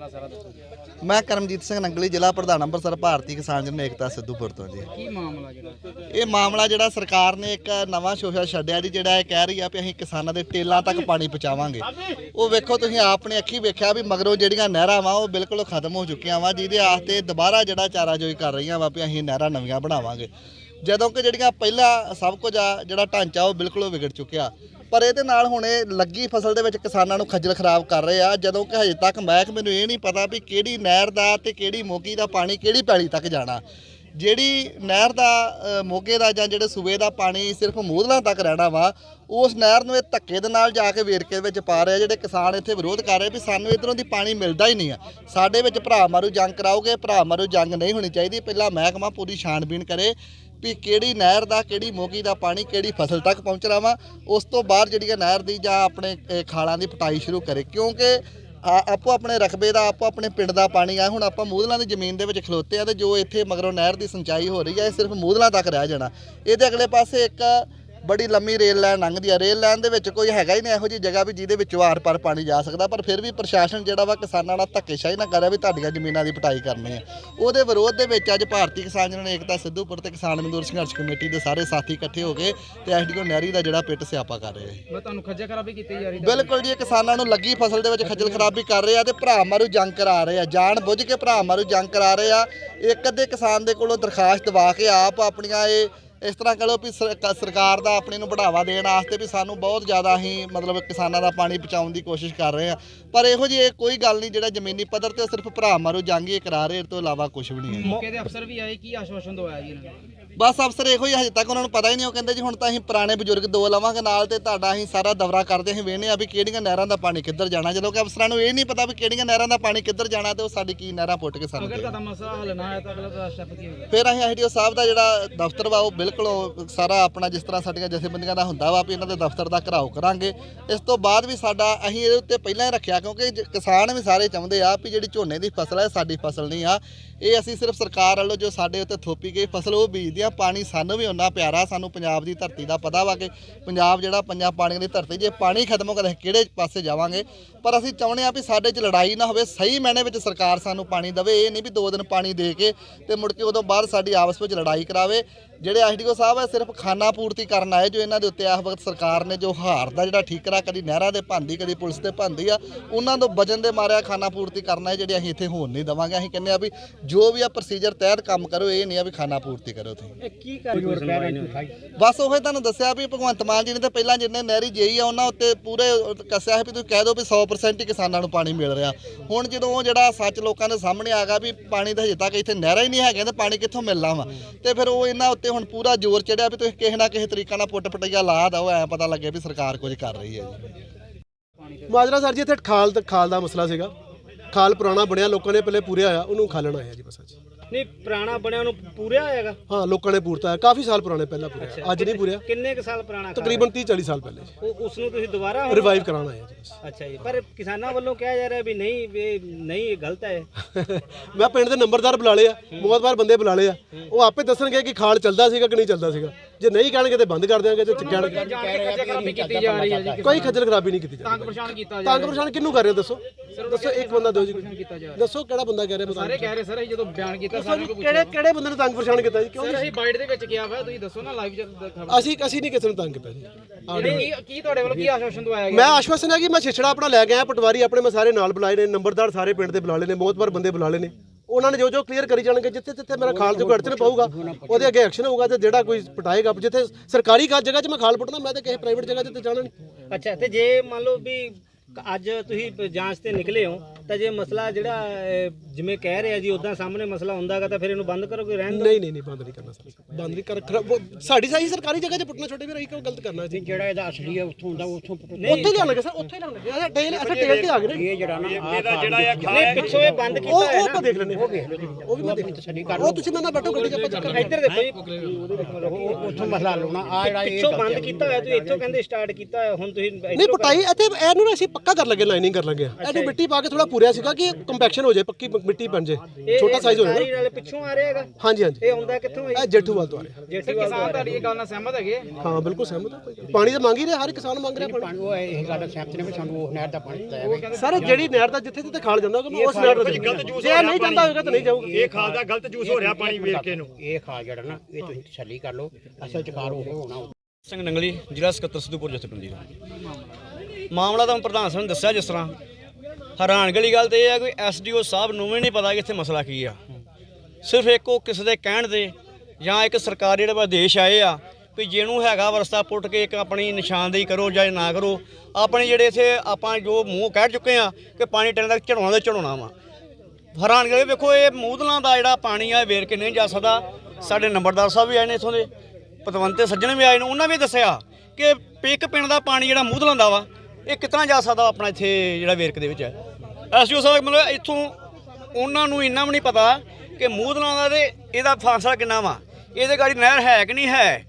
ਮਸਲਾ ਸਾਰਾ ਦੱਸੋ ਮੈਂ ਕਰਮਜੀਤ ਸਿੰਘ ਨੰਗਲੀ ਜ਼ਿਲ੍ਹਾ ਪ੍ਰਧਾਨ ਅੰਮ੍ਰਿਤਸਰ ਭਾਰਤੀ ਕਿਸਾਨ ਜਨ ਏਕਤਾ ਸਿੱਧੂਪੁਰ ਤੋਂ ਜੀ। ਕੀ ਮਾਮਲਾ ਜਿਹੜਾ? ਇਹ ਮਾਮਲਾ ਜਿਹੜਾ ਸਰਕਾਰ ਨੇ ਇੱਕ ਨਵਾਂ ਸ਼ੋਸ਼ਾ ਛੱਡਿਆ ਜੀ ਜਿਹੜਾ ਇਹ ਕਹਿ ਰਹੀ ਆ ਵੀ ਅਸੀਂ ਕਿਸਾਨਾਂ ਦੇ ਟੇਲਾਂ ਤੱਕ ਪਾਣੀ ਪਹੁੰਚਾਵਾਂਗੇ। ਉਹ ਵੇਖੋ ਤੁਸੀਂ ਆਪਣੀ ਅੱਖੀ ਵੇਖਿਆ ਵੀ ਮਗਰੋਂ ਜਿਹੜੀਆਂ ਨਹਿਰਾਂ ਵਾ ਉਹ ਬਿਲਕੁਲ ਖਤਮ ਹੋ ਚੁੱਕੀਆਂ ਵਾ ਜਿਹਦੇ ਆਸਤੇ ਦੁਬਾਰਾ ਜਿਹੜਾ ਚਾਰਾਜੋਈ ਕਰ ਰਹੀਆਂ ਵਾ ਵੀ ਅਸੀਂ ਨਹਿਰਾਂ ਨਵੀਆਂ ਬਣਾਵਾਂਗੇ। ਜਦੋਂ ਕਿ ਜਿਹੜੀਆਂ ਪਹਿਲਾ ਸਭ ਕੁਝ ਆ, ਜਿਹੜਾ ਢਾਂਚਾ ਉਹ ਬਿਲਕੁਲ ਉਹ ਵਿਗੜ ਚੁੱਕਿਆ। ਪਰ ਇਹਦੇ ਨਾਲ ਹੁਣ ਇਹ ਲੱਗੀ ਫਸਲ ਦੇ ਵਿੱਚ ਕਿਸਾਨਾਂ ਨੂੰ ਖੱਜਲ ਖਰਾਬ ਕਰ ਰਹੇ ਆ। ਜਦੋਂ ਕਿ ਹਜੇ ਤੱਕ ਮਹਿਕਮੇ ਨੂੰ ਇਹ ਨਹੀਂ ਪਤਾ ਵੀ ਕਿਹੜੀ ਨਹਿਰ ਦਾ ਤੇ ਕਿਹੜੀ ਮੋਗੀ ਦਾ ਪਾਣੀ ਕਿਹੜੀ ਪੈਲੀ ਤੱਕ ਜਾਣਾ। ਜਿਹੜੀ ਨਹਿਰ ਦਾ ਮੋਗੇ ਦਾ ਜਾਂ ਜਿਹੜੇ ਸੂਬੇ ਦਾ ਪਾਣੀ ਸਿਰਫ ਮੂਦਲਾਂ ਤੱਕ ਰਹਿਣਾ ਵਾ, ਉਸ ਨਹਿਰ ਨੂੰ ਇਹ ਧੱਕੇ ਦੇ ਨਾਲ ਜਾ ਕੇ ਵੇਰਕੇ ਵਿੱਚ ਪਾ ਰਿਹਾ ਜਿਹੜੇ ਕਿਸਾਨ ਇੱਥੇ ਵਿਰੋਧ ਕਰ ਰਹੇ ਵੀ ਸਾਨੂੰ ਇਧਰੋਂ ਦੀ ਪਾਣੀ ਮਿਲਦਾ ਹੀ ਨਹੀਂ ਆ। ਸਾਡੇ ਵਿੱਚ ਭਰਾ ਮਾਰੂ ਜੰਗ ਕਰਾਓਗੇ, ਭਰਾ ਮਾਰੂ ਜੰਗ ਨਹੀਂ ਹੋਣੀ ਚਾਹੀਦੀ। ਪਹਿਲਾਂ ਮਹਿਕਮਾ ਪੂਰੀ ਛਾਣਬੀਣ ਕਰੇ। ਵੀ ਕਿਹੜੀ ਨਹਿਰ ਦਾ, ਕਿਹੜੀ ਮੋਗੀ ਦਾ ਪਾਣੀ ਕਿਹੜੀ ਫਸਲ ਤੱਕ ਪਹੁੰਚਣਾ ਵਾ, ਉਸ ਤੋਂ ਬਾਅਦ ਜਿਹੜੀ ਹੈ ਨਹਿਰ ਦੀ ਜਾਂ ਆਪਣੇ ਖਾਲਾਂ ਦੀ ਪਟਾਈ ਸ਼ੁਰੂ ਕਰੇ। ਕਿਉਂਕਿ ਆ- ਆਪੋ ਆਪਣੇ ਰਕਬੇ ਦਾ, ਆਪੋ ਆਪਣੇ ਪਿੰਡ ਦਾ ਪਾਣੀ ਆ, ਹੁਣ ਆਪਾਂ ਮੂਦਲਾਂ ਦੀ ਜ਼ਮੀਨ ਦੇ ਵਿੱਚ ਖਲੋਤੇ ਆ ਤੇ ਜੋ ਇੱਥੇ ਮਗਰੋਂ ਨਹਿਰ ਦੀ ਸਿੰਚਾਈ ਹੋ ਰਹੀ ਹੈ ਇਹ ਸਿਰਫ ਮੂਦਲਾਂ ਤੱਕ ਰਹਿ ਜਾਣਾ। ਇਹਦੇ ਅਗਲੇ ਪਾਸੇ ਇੱਕ ਬੜੀ ਲੰਮੀ ਰੇਲ ਲਾਈਨ ਲੰਘਦੀ ਆ। ਰੇਲ ਲਾਈਨ ਦੇ ਵਿੱਚ ਕੋਈ ਹੈਗਾ ਹੀ ਨਹੀਂ ਇਹੋ ਜਿਹੀ ਜਗ੍ਹਾ ਵੀ ਜਿਹਦੇ ਵਿੱਚੋਂ ਆਰ ਪਾਰ ਪਾਣੀ ਜਾ ਸਕਦਾ ਪਰ ਫਿਰ ਵੀ ਪ੍ਰਸ਼ਾਸਨ ਜਿਹੜਾ ਵਾ ਕਿਸਾਨਾਂ ਨਾਲ ਧੱਕੇਸ਼ਾਹੀ ਨਾ ਕਰਿਆ ਵੀ ਤੁਹਾਡੀਆਂ ਜ਼ਮੀਨਾਂ ਦੀ ਪਟਾਈ ਕਰਨੀ ਆ। ਉਹਦੇ ਵਿਰੋਧ ਦੇ ਵਿੱਚ ਅੱਜ ਭਾਰਤੀ ਕਿਸਾਨ ਜਨ ਏਕਤਾ ਸਿੱਧੂਪੁਰ ਤੇ ਕਿਸਾਨ ਮਜ਼ਦੂਰ ਸੰਘਰਸ਼ ਕਮੇਟੀ ਦੇ ਸਾਰੇ ਸਾਥੀ ਇਕੱਠੇ ਹੋ ਕੇ ਤੇ ਐਸਡੀਓ ਨਹਿਰੀ ਦਾ ਜਿਹੜਾ ਪਿੱਟ ਸਿਆਪਾ ਕਰ ਰਹੇ ਆ। ਮੈਂ ਤੁਹਾਨੂੰ ਖੱਜਾ ਖਰਾਬੀ ਕੀਤੀ ਜਾ ਰਹੀ ਬਿਲਕੁਲ ਜੀ ਕਿਸਾਨਾਂ ਨੂੰ ਲੱਗੀ ਫਸਲ ਦੇ ਵਿੱਚ ਖੱਜਲ ਖਰਾਬੀ ਕਰ ਰਹੇ ਆ ਤੇ ਭਰਾ ਮਾਰੂ ਜੰਗ ਕਰਾ ਰਹੇ ਆ। ਜਾਣ ਬੁੱਝ ਕੇ ਭਰਾ ਮਾਰੂ ਜੰਗ ਕਰਾ ਰਹੇ ਆ। ਇੱਕ ਅੱਧੇ ਕਿਸਾਨ ਦੇ ਕੋਲੋਂ ਦਰਖਾਸਤ ਦਵਾ ਕੇ ਆਪ ਆਪਣੀਆਂ ਇਹ ਇਸ ਤਰ੍ਹਾਂ ਕਹ ਲਓ ਵੀ ਸਰਕਾਰ ਦਾ ਆਪਣੇ ਨੂੰ ਬੜਾਵਾ ਦੇਣ ਵਾਸਤੇ ਵੀ ਸਾਨੂੰ ਬਹੁਤ ਜ਼ਿਆਦਾ ਹੀ ਮਤਲਬ ਕਿਸਾਨਾਂ ਦਾ ਪਾਣੀ ਪਹੁੰਚਾਉਣ ਦੀ ਕੋਸ਼ਿਸ਼ ਕਰ ਰਹੇ ਆ। ਪਰ ਇਹੋ ਜਿਹੀ ਕੋਈ ਗੱਲ ਨਹੀਂ, ਜਿਹੜਾ ਜ਼ਮੀਨੀ ਪੱਧਰ ਤੇ ਸਿਰਫ ਭਰਾ ਮਾਰੂ, ਜੰਗ ਹੀ ਕਰਾ ਰਹੇ ਇਹ ਤੋਂ ਇਲਾਵਾ ਕੁਝ ਵੀ ਨਹੀਂ ਹੈ। ਮੌਕੇ ਦੇ ਅਫਸਰ ਵੀ ਆਏ, ਕੀ ਆਸ਼ਵਾਸਨ ਦਵਾਇਆ ਜੀ ਇਹਨਾਂ ਨੇ? ਬਸ ਅਫਸਰ ਇਹੋ ਹੀ ਹਜੇ ਤੱਕ ਉਹਨਾਂ ਨੂੰ ਪਤਾ ਹੀ ਨਹੀਂ ਉਹ ਕਹਿੰਦੇ ਜੀ ਹੁਣ ਤਾਂ ਅਸੀਂ ਪੁਰਾਣੇ ਬਜ਼ੁਰਗ ਦੋ ਲਵਾਂਗੇ ਨਾਲ ਤੇ ਤੁਹਾਡਾ ਅਸੀਂ ਸਾਰਾ ਦੌਰਾ ਕਰਦੇ ਅਸੀਂ ਵੇਖਦੇ ਆ ਵੀ ਕਿਹੜੀਆਂ ਨਹਿਰਾਂ ਦਾ ਪਾਣੀ ਕਿੱਧਰ ਜਾਣਾ। ਜਦੋਂ ਕਿ ਅਫਸਰਾਂ ਨੂੰ ਇਹ ਨਹੀਂ ਪਤਾ ਵੀ ਕਿਹੜੀਆਂ ਨਹਿਰਾਂ ਦਾ ਪਾਣੀ ਕਿੱਧਰ ਜਾਣਾ ਤੇ ਉਹ ਸਾਡੀ ਕੀ ਨਹਿਰਾਂ ਪੁੱਟ ਕੇ ਸਾਨੂੰ ਅਗਰ। ਤੁਹਾਡਾ ਮਸਲਾ ਹੱਲ ਨਾ ਹੋਇਆ ਤਾਂ ਅਗਲਾ ਦਾ ਸਟੈਪ ਕੀ ਹੋਏਗਾ ਫਿਰ ਅਸੀਂ ਐਸਡੀਓ ਸਾਹਿਬ ਦਾ ਜਿਹੜਾ ਦਫ਼ਤਰ ਵਾ ਉਹ ਬਿਲਕੁਲ ਸਾਰਾ ਆਪਣਾ ਜਿਸ ਤਰ੍ਹਾਂ ਸਾਡੀਆਂ ਜਥੇਬੰਦੀਆਂ ਦਾ ਹੁੰਦਾ ਵਾ ਵੀ ਇਹਨਾਂ ਦੇ ਦਫ਼ਤਰ ਦਾ ਘਰਾਓ ਕਰਾਂਗੇ। ਇਸ ਤੋਂ ਬਾਅਦ ਵੀ ਸਾਡਾ ਅਸੀਂ ਇਹਦੇ ਉੱਤੇ ਪਹਿਲਾਂ ਹੀ ਰੱਖਿਆ ਕਿਉਂਕਿ ਜ- ਕਿਸਾਨ ਵੀ ਸਾਰੇ ਚਾਹੁੰਦੇ ਆ ਵੀ ਜਿਹੜੀ ਝੋਨੇ ਦੀ ਫਸਲ ਹੈ ਸਾਡੀ ਫਸਲ ਨਹੀਂ ਆ। ਇਹ ਅਸੀਂ ਸਿਰਫ ਸਰਕਾਰ ਵੱਲੋਂ ਜੋ ਸਾਡੇ ਉੱਤੇ ਥੋਪੀ ਗਈ ਫਸਲ ਉਹ ਬੀਜਦੇ ਆ ਪਾਣੀ ਸਾਨੂੰ ਵੀ ਉਹਨਾਂ ਪਿਆਰਾ ਸਾਨੂੰ ਪੰਜਾਬ ਦੀ ਧਰਤੀ ਦਾ ਪਤਾ ਵਾ ਕਿ ਪੰਜਾਬ ਜਿਹੜਾ ਪੰਜਾਂ ਪਾਣੀਆਂ ਦੀ ਧਰਤੀ, ਜੇ ਪਾਣੀ ਖਤਮ ਹੋ ਗਿਆ ਕਿਹੜੇ ਪਾਸੇ ਜਾਵਾਂਗੇ? ਪਰ ਅਸੀਂ ਚਾਹੁੰਦੇ ਆ ਵੀ ਸਾਡੇ 'ਚ ਲੜਾਈ ਨਾ ਹੋਵੇ, ਸਹੀ ਮੈਨੇ ਵਿੱਚ ਸਰਕਾਰ ਸਾਨੂੰ ਪਾਣੀ ਦੇਵੇ, ਇਹ ਨਹੀਂ ਵੀ ਦੋ ਦਿਨ ਪਾਣੀ ਦੇ ਕੇ ਤੇ ਮੁੜ ਕੇ ਉਦੋਂ ਬਾਅਦ ਸਾਡੀ ਆਪਸ ਵਿੱਚ ਲੜਾਈ ਕਰਾਵੇ। ਜਿਹੜੇ ਐਸਡੀਓ ਸਾਹਿਬ ਹੈ ਸਿਰਫ ਖਾਨਾ ਪੂਰਤੀ ਕਰਨ ਆਏ ਜੋ ਇਹਨਾਂ ਦੇ ਉੱਤੇ ਇਸ ਵਕਤ ਸਰਕਾਰ ਨੇ ਜੋ ਹਾਰ ਦਾ ਜਿਹੜਾ ਠੀਕਰਾ ਕਦੀ ਨਹਿਰਾਂ ਦੇ ਭੰਦੀ ਕਦੀ ਪੁਲਿਸ ਤੇ ਭੰਦੀ ਆ ਉਹਨਾਂ ਤੋਂ ਵਜਨ ਦੇ ਮਾਰਿਆ ਖਾਨਾ ਪੂਰਤੀ ਕਰਨਾ ਹੈ ਜਿਹੜੇ ਅਸੀਂ ਇੱਥੇ ਹੋਣ ਨਹੀਂ ਦਵਾਂਗੇ। ਅਸੀਂ ਕਹਿੰਦੇ ਆ ਵੀ ਜੋ ਵੀ ਆ ਪ੍ਰੋਸੀਜਰ ਤਹਿਤ ਕੰਮ ਕਰੋ ਇਹ ਨਹੀਂ ਆ ਵੀ ਖਾਨਾ ਪੂਰਤੀ ਕਰੋ ਤੁਸੀਂ। ਕੀ ਬਸ ਉਹ ਤੁਹਾਨੂੰ ਦੱਸਿਆ ਵੀ ਭਗਵੰਤ ਮਾਨ ਜੀ ਨੇ ਤਾਂ ਪਹਿਲਾਂ ਜਿੰਨੇ ਨਹਿਰੀ ਜੇਈ ਆ ਉਹਨਾਂ ਉੱਤੇ ਪੂਰੇ ਕੱਸਿਆ ਹੈ ਵੀ ਤੁਸੀਂ ਕਹਿ ਦਿਓ ਵੀ 100% ਹੀ ਕਿਸਾਨਾਂ ਨੂੰ ਪਾਣੀ ਮਿਲ ਰਿਹਾ। ਹੁਣ ਜਦੋਂ ਉਹ ਜਿਹੜਾ ਸੱਚ ਲੋਕਾਂ ਦੇ ਸਾਹਮਣੇ ਆ ਗਿਆ ਵੀ ਪਾਣੀ ਤਾਂ ਹਜੇ ਤੱਕ ਇੱਥੇ ਨਹਿਰਾਂ ਹੀ ਨਹੀਂ ਹੈਗੀਆਂ ਤੇ ਪਾਣੀ ਕਿੱਥੋਂ ਮਿਲਣਾ ਵਾ? ਤੇ ਫਿਰ ਉਹ ਇਹਨਾਂ ਉੱਤੇ ਹੁਣ ਪੂਰਾ ਜ਼ੋਰ ਚੜਿਆ ਵੀ ਤੁਸੀਂ ਕਿਸੇ ਨਾ ਕਿਸੇ ਤਰੀਕਾ ਨਾਲ ਪੁੱਟ ਪਟਈਆ ਲਾ ਦਿਓ, ਐ ਪਤਾ ਲੱਗੇ ਵੀ ਸਰਕਾਰ ਕੁਝ ਕਰ ਰਹੀ ਹੈ ਜੀ। ਮਾਜਰਾ ਸਰ ਜੀ, ਇੱਥੇ ਖਾਲ ਖਾਲ ਦਾ ਮਸਲਾ ਸੀਗਾ। ਖਾਲ ਪੁਰਾਣਾ ਬਣਿਆ, ਲੋਕਾਂ ਨੇ ਪਹਿਲੇ ਪੂਰਿਆ ਹੋਇਆ ਉਹਨੂੰ ਖਾਲਣਾ ਆਇਆ ਜੀ ਬਸ ਅੱਜ। ਨਹੀਂ ਪੁਰਾਣਾ ਬਣਿਆ ਉਹਨੂੰ ਪੂਰਿਆ ਹੋਏਗਾ ਹਾਂ ਲੋਕਾਂ ਨੇ ਪੂਰਤਾ ਹੈ ਕਾਫੀ ਸਾਲ ਪੁਰਾਣੇ ਪਹਿਲਾਂ ਪੂਰਿਆ ਅੱਜ ਨਹੀਂ ਪੂਰਿਆ ਕਿੰਨੇ ਕੁ ਸਾਲ ਪੁਰਾਣਾ? ਤਕਰੀਬਨ 30 40 ਸਾਲ ਪਹਿਲੇ। ਉਹ ਉਸ ਨੂੰ ਤੁਸੀਂ ਦੁਬਾਰਾ ਹੁਣ- ਰਿਵਾਈਵ ਕਰਾਉਣਾ ਜੀ ਬਸ। ਅੱਛਾ ਜੀ ਪਰ ਕਿਸਾਨਾਂ ਵੱਲੋਂ ਕਿਹਾ ਜਾ ਰਿਹਾ ਵੀ ਨਹੀਂ ਵੀ ਇਹ ਨਹੀਂ ਇਹ ਗਲਤ ਹੈ ਮੈਂ ਪਿੰਡ ਦੇ ਨੰਬਰਦਾਰ ਬੁਲਾ ਲਏ ਆ ਬਹੁਤ ਵਾਰ ਬੰਦੇ ਬੁਲਾ ਲਏ ਆ ਉਹ ਆਪੇ ਦੱਸਣਗੇ ਕਿ ਖਾਲ ਚੱਲਦਾ ਸੀਗਾ ਕਿ ਨਹੀਂ ਚੱਲਦਾ ਸੀਗਾ। ਜੇ ਨਹੀਂ ਕਹਿਣਗੇ ਤੇ ਬੰਦ ਕਰ ਦਿਆਂਗੇ ਤੇ ਕਹਿਣਗੇ ਕੀਤੀ ਜਾ ਰਹੀ ਹੈ ਜੀ। ਕੋਈ ਖੱਜਲ ਖਰਾਬੀ ਨਹੀਂ ਕੀਤੀ ਜਾਂਦੀ ਤੰਗ ਪਰੇਸ਼ਾਨ ਕੀਤਾ ਜਾ ਤੰਗ ਪਰੇਸ਼ਾਨ ਕਿਹਨੂੰ ਕਰ ਰਹੇ ਹੋ ਦੱਸੋ? ਦੱਸੋ ਇੱਕ ਬੰਦਾ ਦਿਓ ਜੀ। ਕੀਤਾ ਜਾ ਰਿਹਾ। ਦੱਸੋ ਕਿਹੜਾ ਬੰਦਾ ਕਹਿ ਰਿਹਾ ਸਾਰੇ ਕਹਿ ਰਹੇ ਸਰ ਜਦੋਂ ਬਿਆਨ ਕੀਤਾ ਸਾਰਿਆਂ ਨੂੰ ਕਿਹੜੇ ਕਿਹੜੇ ਬੰਦੇ ਨੇ ਤੰਗ ਪਰੇਸ਼ਾਨ ਕੀਤਾ ਜੀ? ਕਿਉਂ ਸਰ ਅਸੀਂ ਬਾਈਟ ਦੇ ਵਿੱਚ ਕਿਹਾ ਵਾ ਤੁਸੀਂ ਦੱਸੋ ਨਾ ਲਾਈਵ ਚ ਅਸੀਂ ਅਸੀਂ ਨਹੀਂ ਕਿਸੇ ਨੂੰ ਤੰਗ ਕੀਤਾ ਜੀ ਕੀ ਕੀ ਤੁਹਾਡੇ ਵੱਲੋਂ ਕੀ ਆਸ਼ਵਾਸਨ ਦਵਾਇਆ ਗਿਆ? ਮੈਂ ਆਸ਼ਵਾਸਨ ਹੈ ਕਿ ਮੈਂ ਛਿਛੜਾ ਆਪਣਾ ਲੈ ਕੇ ਆਇਆ ਪਟਵਾਰੀ ਆਪਣੇ ਮੈਂ ਸਾਰੇ ਨਾਲ ਬੁਲਾਏ ਨੇ ਨੰਬਰਦਾਰ ਸਾਰੇ ਪਿੰਡ ਦੇ ਬੁਲਾ ਲਏ ਨੇ ਬਹੁਤ ਵਾਰ ਬੰਦੇ ਬੁਲਾ ਲਏ ਨੇ। ਉਹਨਾਂ ਨੇ ਜੋ ਜੋ ਕਲੀਅਰ ਕਰੀ ਜਾਣਗੇ, ਜਿੱਥੇ ਜਿੱਥੇ ਮੇਰਾ ਖਾਲ ਜੋ ਅੜਚਨ ਪਊਗਾ, ਉਹਦੇ ਅੱਗੇ ਐਕਸ਼ਨ ਹੋਊਗਾ ਤੇ ਜਿਹੜਾ ਕੋਈ ਪਟਾਏਗਾ ਜਿੱਥੇ ਸਰਕਾਰੀ ਜਗ੍ਹਾ 'ਚ ਮੈਂ ਖਾਲ ਪੁੱਟਣਾ, ਮੈਂ ਤੇ ਕਿਸੇ ਪ੍ਰਾਈਵੇਟ ਜਗ੍ਹਾ 'ਤੇ ਜਾਣਾ ਨਹੀਂ। ਅੱਛਾ, ਤੇ ਜੇ ਮੰਨ ਲਓ ਵੀ ਅੱਜ ਤੁਸੀਂ ਜਾਂਚ ਤੇ ਨਿਕਲੇ ਹੋ ਤਾਂ ਜੇ ਮਸਲਾ ਜਿਹੜਾ ਜਿਵੇਂ ਕਹਿ ਰਿਹਾ ਜੀ ਉਦਾਂ ਸਾਹਮਣੇ ਮਸਲਾ ਹੁੰਦਾਗਾ ਤਾਂ ਫਿਰ ਇਹਨੂੰ ਬੰਦ ਕਰੋਗੇ ਰਹਿਣ ਦਿਓ? ਨਹੀਂ ਨਹੀਂ ਨਹੀਂ ਬੰਦ ਨਹੀਂ ਕਰਨਾ ਸਰ ਬੰਦ ਨਹੀਂ ਕਰ ਸਾਡੀ ਸਾਈ ਸਰਕਾਰੀ ਜਗ੍ਹਾ 'ਚ ਪੁੱਟਣਾ ਛੋਟੇ ਵੀਰ ਅਸੀਂ ਕਿਉਂ ਗਲਤ ਕਰਨਾ ਜੀ? ਜਿਹੜਾ ਇਹਦਾ ਅਸਲੀ ਹੈ ਉੱਥੋਂ ਦਾ ਉੱਥੋਂ ਉੱਥੇ ਲਿਆਉਣ ਲੱਗੇ ਸਰ ਉੱਥੇ ਲਿਆਉਣ। ਲੱਗੇ ਅਸੀਂ ਟੇਲ ਅਸੀਂ ਟੇਲ ਤੇ ਆ ਗਏ ਨੇ। ਇਹ ਜਿਹੜਾ ਨਾ ਨਹੀਂ ਪਿੱਛੋਂ ਇਹ ਬੰਦ ਕੀਤਾ ਹੈ ਉਹ ਆਪਾਂ ਦੇਖ ਲੈਣੇ ਉਹ ਉਹ ਵੀ ਮੈਂ ਦੇਖ ਉਹ ਤੁਸੀਂ ਮੇਰੇ ਨਾਲ ਬੈਠੋ ਗੱਡੀ 'ਚ ਆਪਾਂ ਚੱਕਰ ਇੱਧਰ ਦੇਖੋ ਜੀ। ਉੱਥੋਂ ਮਸਲਾ ਲਾਉਣਾ ਆ ਜਿਹੜਾ ਪਿੱਛੋਂ ਬੰਦ ਕੀਤਾ ਹੋਇਆ ਤੁਸੀਂ ਇੱਥੋਂ ਕਹਿੰਦੇ ਸਟਾਰਟ ਕੀਤਾ ਹੁਣ ਤੁਸੀਂ ਨਹੀਂ ਪਟਾਈ ਇੱਥੇ ਇਹਨੂੰ ਨਾ ਅਸੀਂ ਪੱਕਾ ਕਰ ਲੱਗੇ ਲਾਈਨਿੰਗ ਕਰ ਲੱਗੇ। ਆ। ਇਹਨੂੰ ਮਿੱਟੀ ਪਾ ਕੇ ਥੋੜਾ ਪੂਰਿਆ ਸੀਗਾ ਕਿ ਕੰਪੈਕਸ਼ਨ ਹੋ ਜਾਏ ਪੱਕੀ ਮਿੱਟੀ ਬਣ ਜੇ ਛੋਟਾ ਸਾਈਜ਼ ਹੋਇਆ ਸਰਕਾਰੀ ਨਾਲੇ ਪਿੱਛੋਂ ਆ ਰਿਹਾ ਹੈਗਾ। ਹਾਂਜੀ ਹਾਂਜੀ। ਇਹ ਆਉਂਦਾ ਕਿੱਥੋਂ ਹੈ ਇਹ ਜੇਠੂਵਾਲ ਤੋਂ ਆ ਰਿਹਾ। ਜੇਠੀ ਕਿਸਾਨ ਤੁਹਾਡੀ ਇਹ ਗੱਲ ਨਾਲ ਸਹਿਮਤ ਹੈਗੇ? ਹਾਂ ਬਿਲਕੁਲ ਸਹਿਮਤ ਹਾਂ। ਪਾਣੀ ਤਾਂ ਮੰਗ ਹੀ ਰਿਹਾ ਹਰ ਕਿਸਾਨ ਮੰਗ ਰਿਹਾ ਪਾਣੀ। ਉਹ ਇਹ ਗੱਲ ਸਹਿਮਤ ਨੇ ਵੀ ਸਾਨੂੰ ਉਹ ਨਹਿਰ ਦਾ ਪਾਣੀ ਦਿੱਤਾ ਸਰ ਜਿਹੜੀ ਨਹਿਰ ਦਾ ਜਿੱਥੇ ਜਿੱਥੇ ਖਾਲ ਜਾਂਦਾ ਹੋਗਾ ਉਸ ਨਹਿਰ ਦਾ। ਜੇ ਨਹੀਂ ਜਾਂਦਾ ਹੋਵੇਗਾ ਤਾਂ ਨਹੀਂ ਜਾਊਗਾ। ਇਹ ਖਾਲ ਦਾ ਗਲਤ ਜੂਸ ਹੋ ਰਿਹਾ ਪਾਣੀ ਵੇਖ ਕੇ ਨੂੰ ਇਹ ਖਾਲ ਜਿਹੜਾ ਨਾ ਇਹ ਤੁਸੀਂ ਤਸੱਲੀ ਕਰ ਲਓ। ਅਸਲ ਚ ਉਹ ਹੋਣਾ। ਸਿੰਘ ਨੰਗਲੀ ਜ਼ਿਲ੍ਹਾ ਸਕੱਤਰ ਸਿੱਧੂਪੁਰ ਜਥੇਬੰਦੀ ਦਾ। ਮਾਮਲਾ ਤਾਂ ਹੁਣ ਪ੍ਰਧਾਨ ਸਾਹਿਬ ਨੇ ਦੱਸਿਆ ਜਿਸ ਤਰ੍ਹਾਂ। ਹੈਰਾਨਗੀ ਵਾਲੀ ਗੱਲ ਤੇ ਇਹ ਹੈ ਕਿ ਐਸਡੀਓ ਸਾਹਿਬ ਨੂੰ ਵੀ ਨਹੀਂ ਪਤਾ ਕਿ ਇੱਥੇ ਮਸਲਾ ਕੀ ਆ। ਸਿਰਫ ਇੱਕ ਉਹ ਕਿਸੇ ਦੇ ਕਹਿਣ ਤੇ ਜਾਂ ਇੱਕ ਸਰਕਾਰੀ ਜਿਹੜੇ ਆਦੇਸ਼ ਆਏ ਆ ਵੀ ਜਿਹਨੂੰ ਹੈਗਾ ਵਰਸਤਾ ਪੁੱਟ ਕੇ ਇੱਕ ਆਪਣੀ ਨਿਸ਼ਾਨਦੇਹੀ ਕਰੋ ਜਾਂ ਨਾ ਕਰੋ, ਆਪਣੇ ਜਿਹੜੇ ਇੱਥੇ ਆਪਾਂ ਜੋ ਮੂੰਹ ਕਹਿ ਚੁੱਕੇ ਆ ਕਿ ਪਾਣੀ ਟੈਣ ਤੱਕ ਚੜਾਉਣਾ ਤੇ ਚੜਾਉਣਾ ਵਾ। ਹੈਰਾਨਗੀ ਵਾਲੀ ਵੇਖੋ, ਇਹ ਮੂਦਲਾਂ ਦਾ ਜਿਹੜਾ ਪਾਣੀ ਆ ਇਹ ਵੇਰ ਕੇ ਨਹੀਂ ਜਾ ਸਕਦਾ। ਸਾਡੇ ਨੰਬਰਦਾਰ ਸਾਹਿਬ ਵੀ ਆਏ ਨੇ ਇਥੋਂ ਦੇ, ਪਤਵੰਤੇ ਸੱਜਣ ਵੀ ਆਏ ਨੇ, ਉਹਨਾਂ ਵੀ ਦੱਸਿਆ ਕਿ ਪਿੱਕ ਪਿੰਡ ਦਾ ਪਾਣੀ ਜਿਹੜਾ ਮੂਦਲਾਂ ਦਾ ਵਾ ਇਹ ਕਿਤਨਾ ਜਾ ਸਕਦਾ ਆਪਣਾ ਇੱਥੇ ਜਿਹੜਾ ਵੇਰਕ ਦੇ ਵਿੱਚ ਹੈ? ਐਸਡੀਓ ਸਾਹਿਬ ਮਤਲਬ ਇੱਥੋਂ ਉਹਨਾਂ ਨੂੰ ਇੰਨਾ ਵੀ ਨਹੀਂ ਪਤਾ ਕਿ ਮੂਦਲਾਂ ਦਾ ਤੇ ਇਹਦਾ ਫਾਸਲਾ ਕਿੰਨਾ ਵਾ। ਇਹਦੇ ਗਾੜੀ ਨਹਿਰ ਹੈ ਕਿ ਨਹੀਂ ਹੈ?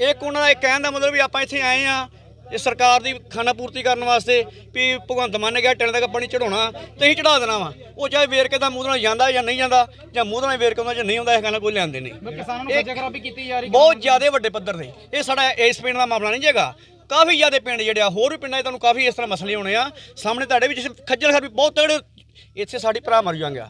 ਇੱਕ ਉਹਨਾਂ ਦਾ ਇਹ ਕਹਿਣ ਦਾ ਮਤਲਬ ਵੀ ਆਪਾਂ ਇੱਥੇ ਆਏ ਆ ਇਹ ਸਰਕਾਰ ਦੀ ਖਾਨਾ ਪੂਰਤੀ ਕਰਨ ਵਾਸਤੇ ਵੀ ਭਗਵੰਤ ਮਾਨ ਨੇ ਕਿਹਾ ਟੈਣ ਤੱਕ ਪਾਣੀ ਚੜਾਉਣਾ ਤੇ ਅਸੀਂ ਚੜਾ ਦੇਣਾ ਵਾ। ਉਹ ਚਾਹੇ ਵੇਰਕੇ ਦਾ ਨਾਲ ਜਾਂਦਾ ਜਾਂ ਨਹੀਂ ਜਾਂਦਾ ਜਾਂ ਨਾਲ ਵੇਰਕੇ ਹੁੰਦਾ ਜਾਂ ਨਹੀਂ ਹੁੰਦਾ ਇਹ ਗੱਲ ਕੋਈ ਲੈਂਦੇ ਨਹੀਂ। ਕਿਸਾਨਾਂ ਨੂੰ ਖੱਜਲ ਖਰਾਬੀ ਕੀਤੀ ਜਾ ਰਹੀ ਬਹੁਤ ਜ਼ਿਆਦਾ ਵੱਡੇ ਪੱਧਰ ਤੇ। ਇਹ ਸਾਡਾ ਇਸ ਪਿੰਡ ਦਾ ਮਾਮਲਾ ਨਹੀਂ ਜੇਗਾ ਕਾਫੀ ਜ਼ਿਆਦਾ ਪਿੰਡ ਜਿਹੜੇ ਆ, ਹੋਰ ਵੀ ਪਿੰਡਾਂ 'ਚ ਤੁਹਾਨੂੰ ਕਾਫੀ ਇਸ ਤਰ੍ਹਾਂ ਮਸਲੇ ਹੋਣੇ ਆ। ਸਾਹਮਣੇ ਤੁਹਾਡੇ ਵੀ ਜਿਸ ਖੱਜਲ ਖਰਬੀ ਬਹੁਤ ਤਗੜੇ ਇੱਥੇ ਸਾਡੇ ਭਰਾ ਮਰ ਜਾਣਗੇ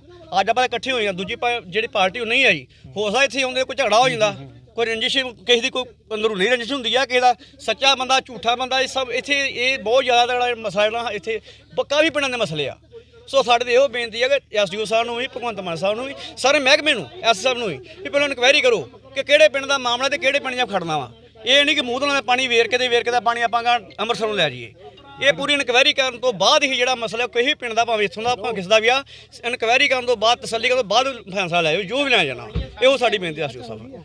ਅੱਜ ਆਪਾਂ ਇਕੱਠੇ ਹੋਏ ਆ, ਦੂਜੀ ਪਾ- ਜਿਹੜੀ ਪਾਰਟੀ ਉਹ ਨਹੀਂ ਆਈ। ਹੋ ਸਕਦਾ ਇੱਥੇ ਆਉਂਦੇ ਕੋਈ ਝਗੜਾ ਹੋ ਜਾਂਦਾ, ਕੋਈ ਰੰਜਿਸ਼, ਕਿਸੇ ਦੀ ਕੋਈ ਅੰਦਰੂਨੀ ਰੰਜਿਸ਼ ਹੁੰਦੀ ਆ, ਕਿਸੇ ਦਾ ਸੱਚਾ ਬੰਦਾ, ਝੂਠਾ ਬੰਦਾ, ਇਹ ਸਭ ਇੱਥੇ ਇਹ ਬਹੁਤ ਜ਼ਿਆਦਾ ਤਗੜਾ ਮਸਲਾ ਜਿਹੜਾ ਇੱਥੇ ਬ- ਕਾਫੀ ਪਿੰਡਾਂ ਦੇ ਮਸਲੇ ਆ। ਸੋ ਸਾਡੇ ਤੇ ਇਹੋ ਬੇਨਤੀ ਹੈ ਕਿ ਐਸਡੀਓ ਸਾਹਿਬ ਨੂੰ ਵੀ, ਭਗਵੰਤ ਮਾਨ ਸਾਹਿਬ ਨੂੰ ਵੀ, ਸਾਰੇ ਮਹਿਕਮੇ ਨੂੰ, ਐਸ ਸਾਹਿਬ ਨੂੰ ਵੀ ਵੀ ਪਹਿਲਾਂ ਇਨਕੁਆਇਰੀ ਕਰੋ ਕਿ ਕਿਹੜੇ ਪਿੰਡ ਦਾ ਮਾਮਲਾ ਤੇ ਕਿਹੜੇ ਪਿੰਡ 'ਚ ਖੜਨਾ ਵਾ ਇਹ ਨਹੀਂ ਕਿ ਮੂਦਲਾਂ ਦਾ ਪਾਣੀ ਵੇਰ ਕੇ ਤੇ ਵੇਰ ਕੇ ਦਾ ਪਾਣੀ ਆਪਾਂ ਅੰਮ੍ਰਿਤਸਰ ਨੂੰ ਲੈ ਜਾਈਏ। ਇਹ ਪੂਰੀ ਇਨਕੁਆਇਰੀ ਕਰਨ ਤੋਂ ਬਾਅਦ ਹੀ ਜਿਹੜਾ ਮਸਲਾ ਕੋਈ ਪਿੰਡ ਦਾ ਭਾਵੇਂ ਇੱਥੋਂ ਦਾ, ਭਾਵੇਂ ਕਿਸੇ ਦਾ ਵੀ ਆ, ਇਨਕੁਆਇਰੀ ਕਰਨ ਤੋਂ ਬਾਅਦ, ਤਸੱਲੀ ਕਰਨ ਤੋਂ ਬਾਅਦ ਫੈਸਲਾ ਲੈ ਜਾਓ, ਜੋ ਵੀ ਲੈ ਜਾਣਾ। ਇਹੋ ਸਾਡੀ ਬੇਨਤੀ ਐਸਡੀਓ ਸਾਹਿਬ।